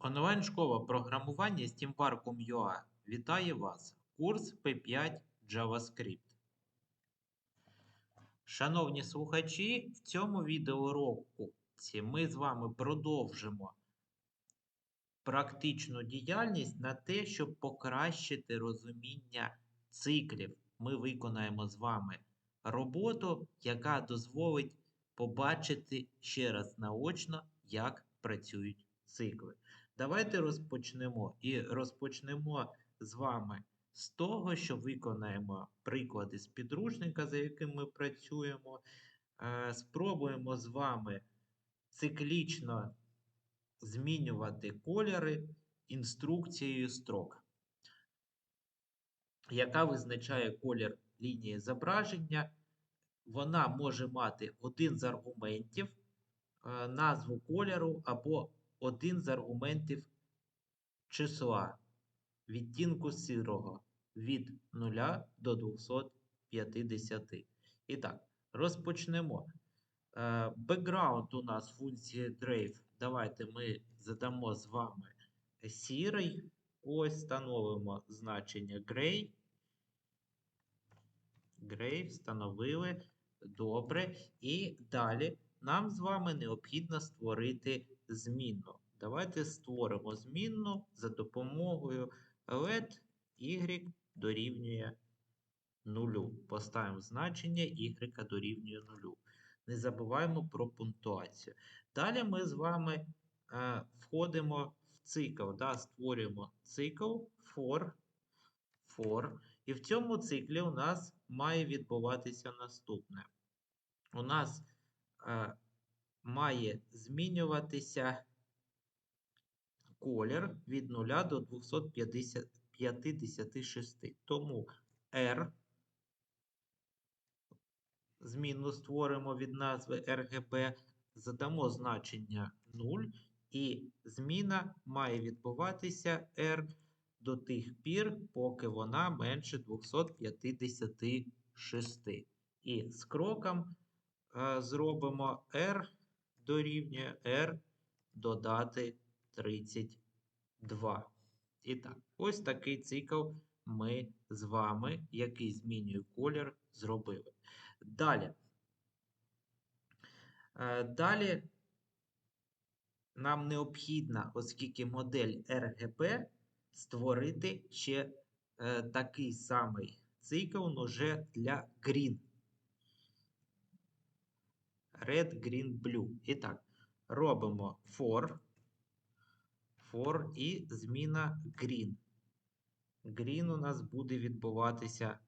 Онлайн-школа програмування SteamVarcum.ua вітає вас. Курс P5 JavaScript. Шановні слухачі, в цьому відеоуроку ми з вами продовжимо практичну діяльність на те, щоб покращити розуміння циклів. Ми виконаємо з вами роботу, яка дозволить побачити ще раз наочно, як працюють цикли. Давайте розпочнемо. І розпочнемо з вами з того, що виконаємо приклади з підручника, за яким ми працюємо. Е, спробуємо з вами циклічно змінювати кольори інструкцією строк, яка визначає колір лінії зображення. Вона може мати один з аргументів, е, назву кольору або один з аргументів числа відтінку сірого від 0 до 250. І так, розпочнемо. Бекграунд у нас функція Drave. Давайте ми задамо з вами сірий. Ось встановимо значення Gray. Gray встановили. Добре. І далі нам з вами необхідно створити змінну. Давайте створимо змінну за допомогою let y дорівнює 0. Поставимо значення y дорівнює 0. Не забуваємо про пунктуацію. Далі ми з вами е, входимо в цикл, да, створюємо цикл for, for. І в цьому циклі у нас має відбуватися наступне. У нас е, має змінюватися колір від 0 до 256. Тому R зміну створимо від назви RGB, задамо значення 0, і зміна має відбуватися R до тих пір, поки вона менше 256. І з кроком е, зробимо R дорівнює R додати 32. І так, ось такий цикл ми з вами, який змінює колір, зробили. Далі. Е, далі нам необхідно, оскільки модель RGB, створити ще е, такий самий цикл, але вже для green. Red, green, blue. І так, робимо for for і зміна green. Green у нас буде відбуватися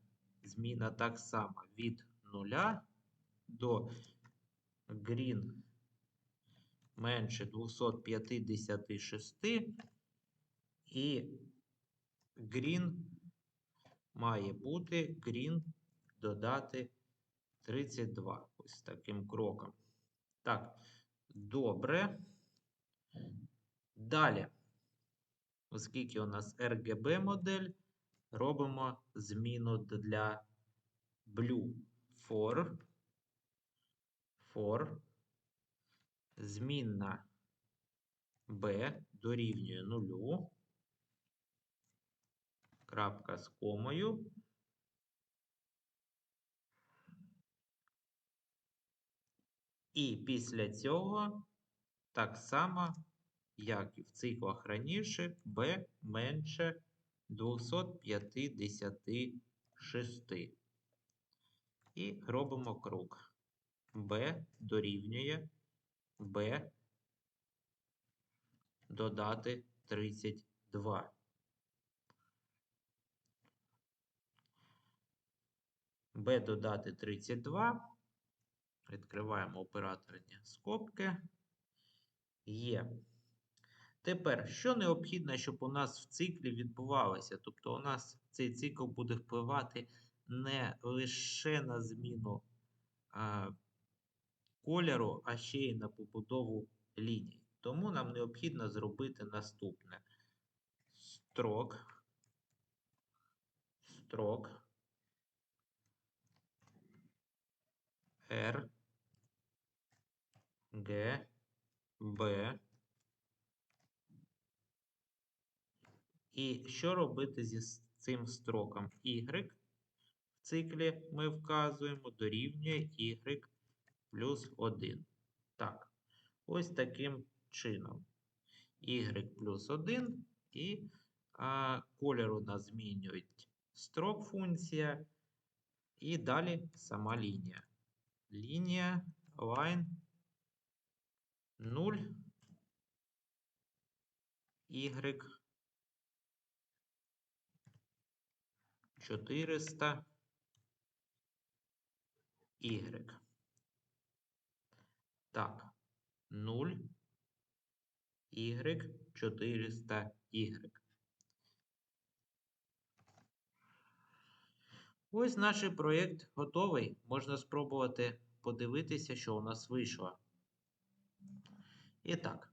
зміна так само від 0 до green менше 256 і green має бути green додати 32. Ось таким кроком. Так, добре. Далі, оскільки у нас RGB модель, робимо зміну для Blue for, for змінна B дорівнює нулю, крапка з комою. І після цього так само як і в циклах раніше, b менше 256. І робимо круг. b дорівнює b додати 32. b додати 32. Відкриваємо операторні скобки. Є. Тепер, що необхідно, щоб у нас в циклі відбувалося? Тобто, у нас цей цикл буде впливати не лише на зміну а, кольору, а ще й на побудову ліній. Тому нам необхідно зробити наступне: строк, строк, R, G, B І що робити зі цим строком? Y в циклі ми вказуємо дорівнює y плюс 1. Так, ось таким чином. y плюс 1 і а, колір у нас змінюють строк функція. І далі сама лінія. Лінія line 0 y 400 y. Так, 0 y 400 y. Ось наш проєкт готовий. Можна спробувати подивитися, що у нас вийшло. І так,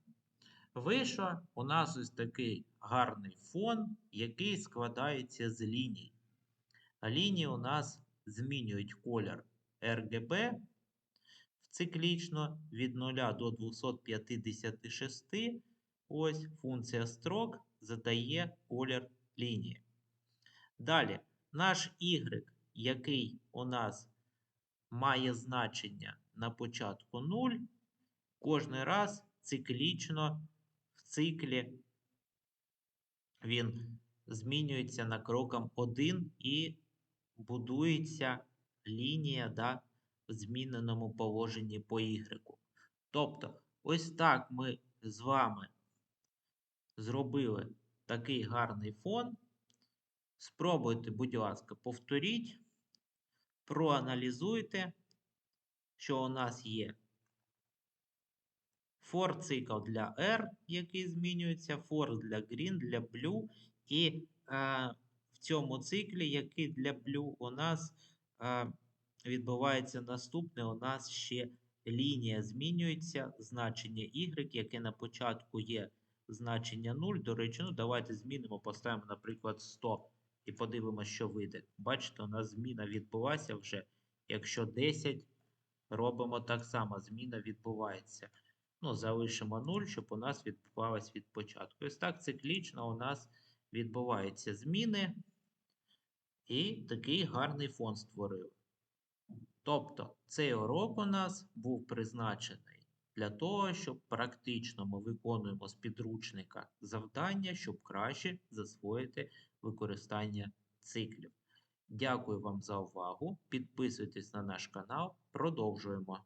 вийшло у нас ось такий гарний фон, який складається з ліній. Лінії у нас змінюють колір RGB циклічно від 0 до 256. Ось функція строк задає колір лінії. Далі, наш Y, який у нас має значення на початку 0, кожний раз циклічно в циклі він змінюється на кроком 1 і будується лінія да, в зміненому положенні по Y. Тобто, ось так ми з вами зробили такий гарний фон. Спробуйте, будь ласка, повторіть, проаналізуйте, що у нас є for цикл для R, який змінюється, for для green, для blue. І е, в цьому циклі, який для blue, у нас е, відбувається наступне. У нас ще лінія змінюється, значення y, яке на початку є значення 0. До речі, ну давайте змінимо, поставимо, наприклад, 100 і подивимося, що вийде. Бачите, у нас зміна відбулася вже. Якщо 10, робимо так само, зміна відбувається. Ну, залишимо 0, щоб у нас відбувалось від початку. Ось так циклічно у нас відбуваються зміни. І такий гарний фон створили. Тобто, цей урок у нас був призначений для того, щоб практично ми виконуємо з підручника завдання, щоб краще засвоїти використання циклів. Дякую вам за увагу. Підписуйтесь на наш канал. Продовжуємо.